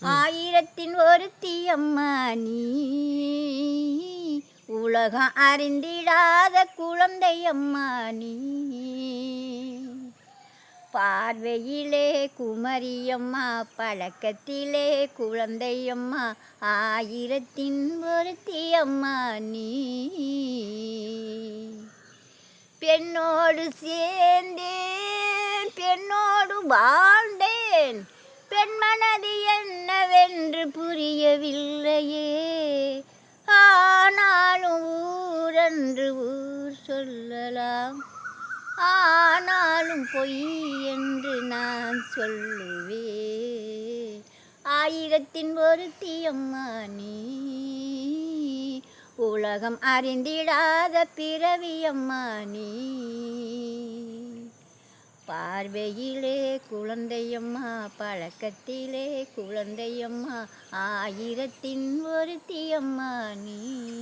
ஆயிரத்தின் ஒருத்தி அம்மா நீ. உலகம் அறிந்திடாத குழந்தை அம்மா நீ. பார்வையிலே குமரியம்மா பழக்கத்திலே குழந்தையம்மா ஆயிரத்தின் ஒருத்தி அம்மா நீ. பெண்ணோடு சேர்ந்தேன் பெண்ணோடு வாழ்ந்தேன் பெண் என்று புரியவில்லையே. ஆனாலும் ஊரென்று ஊர் சொல்லலாம். ஆனாலும் பொய் என்று நான் சொல்லுவேன். ஆயிரத்தின் ஒருத்தி அம்மா நீ. உலகம் அறிந்திடாத பிறவி அம்மா நீ. பார்வையிலே குழந்தையம்மா பழக்கத்திலே குழந்தையம்மா ஆயிரத்தின் ஒருத்தியம்மா நீ.